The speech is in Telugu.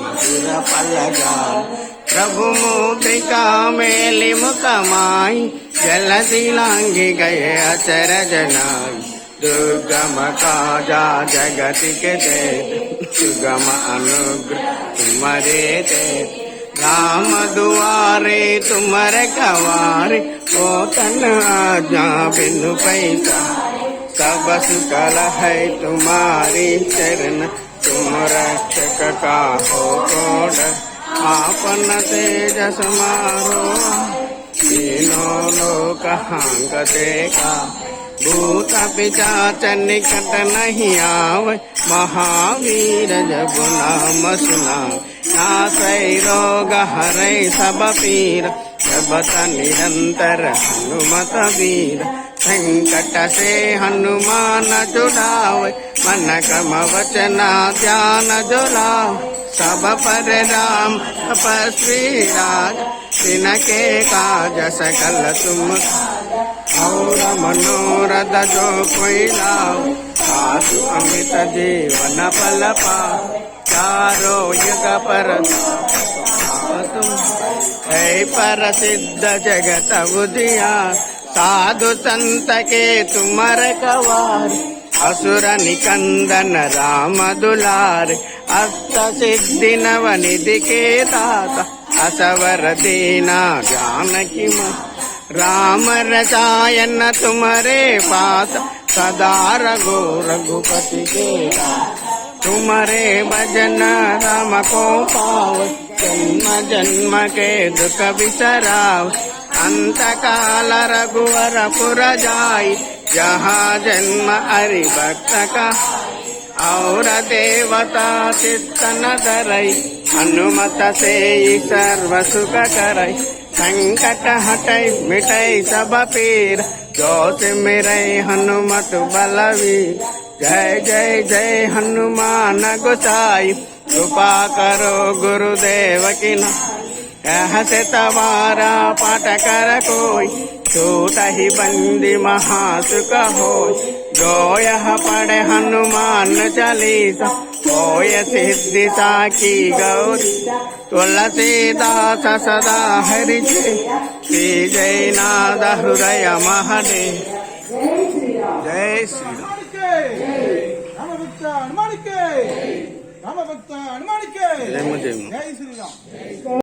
మధుర పల్లగాల్ ప్రభు ముద్రికా మేలి ముఖమాయి జలదిలాంగి గయ అచరజ నాయి दुर्गम काजा जगति के दे सुगम अनुग्रह तुम्हारे दे राम दुआरे तुम्हारे गवारे ओ तन आजा बिनु पैसा सब सुकल है तुम्हारी चरण तुम रक्षक का हो कोड आपन तेज समारो तीनों लोक हांगते का भूत पिचाच निकट नहीं आव महावीर जब नाम सुना नासै रोग हरै सब पीर जबत निरंतर हनुमत वीर संकट से हनुमान जुड़ाव मन कम वचना ध्यान जुलाव सब पर राम तपस्वी राज तिनके काज सकल तुम और मनोरथ जो कोई लाओ साधु अमित जीवन पल पा चारो युग पर तुम है प्रसिद्ध जगत बुधिया సాధు సంతకే తుమరకవారి అసుర నికందన రామదులారి అష్ట సిద్ధి నవ నిధికే తాత అసవర దీనా జానకి రామ రసాయన తుమరే పాత సదా రఘు రఘుపతి తుమరే భజన రామ కో పావ జన్మ జన్మ దుఃఖ విసరావ को पाव जन्म जन्म के दुख बिसराव अंत काल रघुवर पुर जाई जहाँ जन्म हरि भक्त का और देवता चित्तन धरई हनुमत से सर्व सुख करई संकट हटई मिटई सब पीर जो मेरे हनुमत बलवीर जय जय जय हनुमान गोसाई कृपा करो गुरुदेव की ना रहसे तवारा पाट कर कोई छूट ही बंदी महासुख हो गोय पड़े हनुमान चालीसा होय सिद्धि साखी गौरी। तुलसीदास सदा हरि श्री जयनाद हृदय महदे। जय श्री राम। हनुमान के जय श्री राम।